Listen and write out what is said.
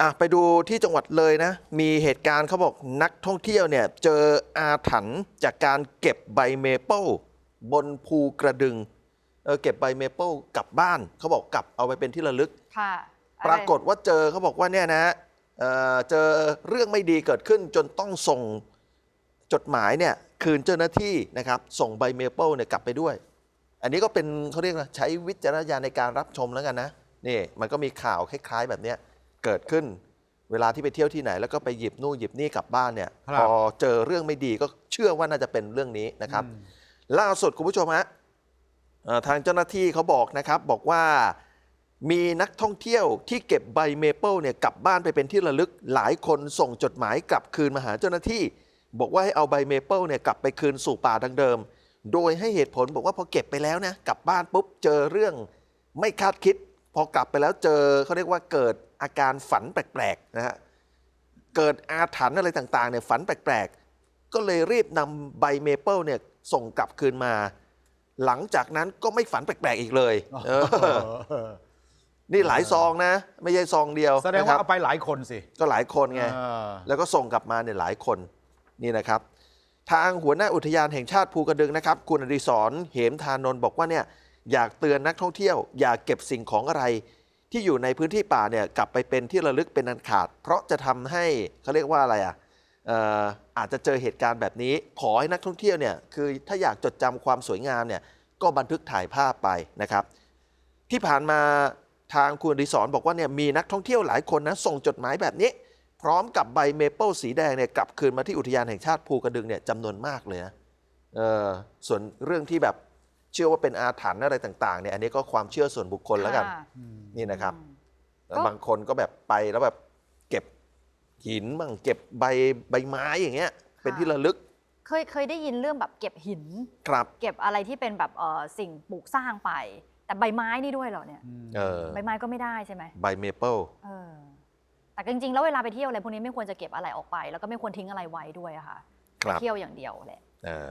อะไปดูที่จังหวัดเลยนะ มีเหตุการณ์เขาบอกนักท่องเที่ยวเนี่ย เจออาถรรพ์จากการเก็บใบเมเปิลบนภูกระดึงเออเก็บใบเมเปิลกลับบ้านเขาบอกกลับเอาไปเป็นที่ระลึก ค่ะปรากฏว่าเจอเขาบอกว่าเนี่ยนะเอ่อเจอเรื่องไม่ดีเกิดขึ้นจนต้องส่งจดหมายเนี่ย คืนเจ้าหน้าที่นะครับ ส่งใบเมเปิลเนี่ยกลับไปด้วย อันนี้ก็เป็นเขาเรียกว่าใช้วิจารณญาณในการรับชมแล้วกันนะนี่มันก็มีข่าวคล้ายๆแบบเนี้ย เกิดขึ้น เวลาที่ไปเที่ยวที่ไหน แล้วก็ไปหยิบนู่นหยิบนี่กลับบ้านเนี่ยครับ พอเจอเรื่องไม่ดีก็เชื่อว่าน่าจะเป็นเรื่องนี้นะครับล่าสุดคุณผู้ชมฮะเอ่อทางเจ้าหน้าที่เขาบอกนะครับ บอกว่ามีนักท่องเที่ยวที่เก็บใบเมเปิลเนี่ยกลับบ้านไปเป็นที่ระลึกหลายคนส่งจดหมายกลับคืนมาหาเจ้าหน้าที่ บอกว่าให้เอาใบเมเปิลเนี่ยกลับไปคืนสู่ป่าดังเดิม โดยให้เหตุผลบอกว่าพอเก็บไปแล้วนะกลับบ้านปุ๊บเจอเรื่องไม่คาดคิด พอกลับไปแล้วเจอเขาเรียกว่าเกิดอาการฝันแปลกๆนะฮะเกิดอาถรรพ์อะไรต่างๆเนี่ยฝันแปลกๆ ก็เลยรีบนำใบเมเปิลเนี่ยส่งกลับคืนมา หลังจากนั้นก็ไม่ฝันแปลกๆอีกเลยเออนี่หลายซองนะ ไม่ใช่ซองเดียวแสดงนะคว่ารับเอาไปหลายคนสิ ก็หลายคนไงเออแล้วก็ส่งกลับมาเนี่ยหลายคนนี่นะครับ ทางหัวหน้าอุทยานแห่งชาติภูกระดึงนะครับ คุณอดิศรเหมทานนท์บอกว่าเนี่ย อยากเตือนนักท่องเที่ยว อย่าเก็บสิ่งของอะไร ที่อยู่ในพื้นที่ป่าเนี่ยกลับไปเป็นที่ระลึกเป็นอันขาด เพราะจะทำให้เขาเรียกว่าอะไรอะเอ่ออาจจะเจอเหตุการณ์แบบนี้ ขอให้นักท่องเที่ยวเนี่ยคือถ้าอยากจดจำความสวยงามเนี่ยก็บันทึกถ่ายภาพไปนะครับ ที่ผ่านมาทางคุณอดิศรบอกว่าเนี่ยมีนักท่องเที่ยวหลายคนนะส่งจดหมายแบบนี้ พร้อมกับใบเมเปิลสีแดงเนี่ยกลับคืนมาที่อุทยานแห่งชาติภูกระดึงเนี่ยจำนวนมากเลยนะส่วนเรื่องที่แบบ เชื่อว่าเป็นอาถรรพ์อะไรต่างๆเนี่ยอันนี้ก็ความเชื่อส่วนบุคคลแล้วกัน ค่ะ นี่นะครับอืมแล้วบางคนก็แบบไปแล้วแบบเก็บหินบ้างเก็บใบใบไม้อย่างเงี้ย เป็นที่ระลึกเคยเคยได้ยินเรื่องแบบเก็บหิน ครับ เก็บอะไรที่เป็นแบบเอ่อสิ่งปลูกสร้างไป แต่ใบไม้นี่ด้วยเหรอเนี่ย เออ ใบไม้ก็ไม่ได้ใช่ไหมใบเมเปิลเออแต่จริงๆ แล้วเวลาไปเที่ยวอะไรพวกนี้ไม่ควรจะเก็บอะไรออกไป แล้วก็ไม่ควรทิ้งอะไรไว้ด้วยอะค่ะครับไปเที่ยวอย่างเดียวแหละ เออ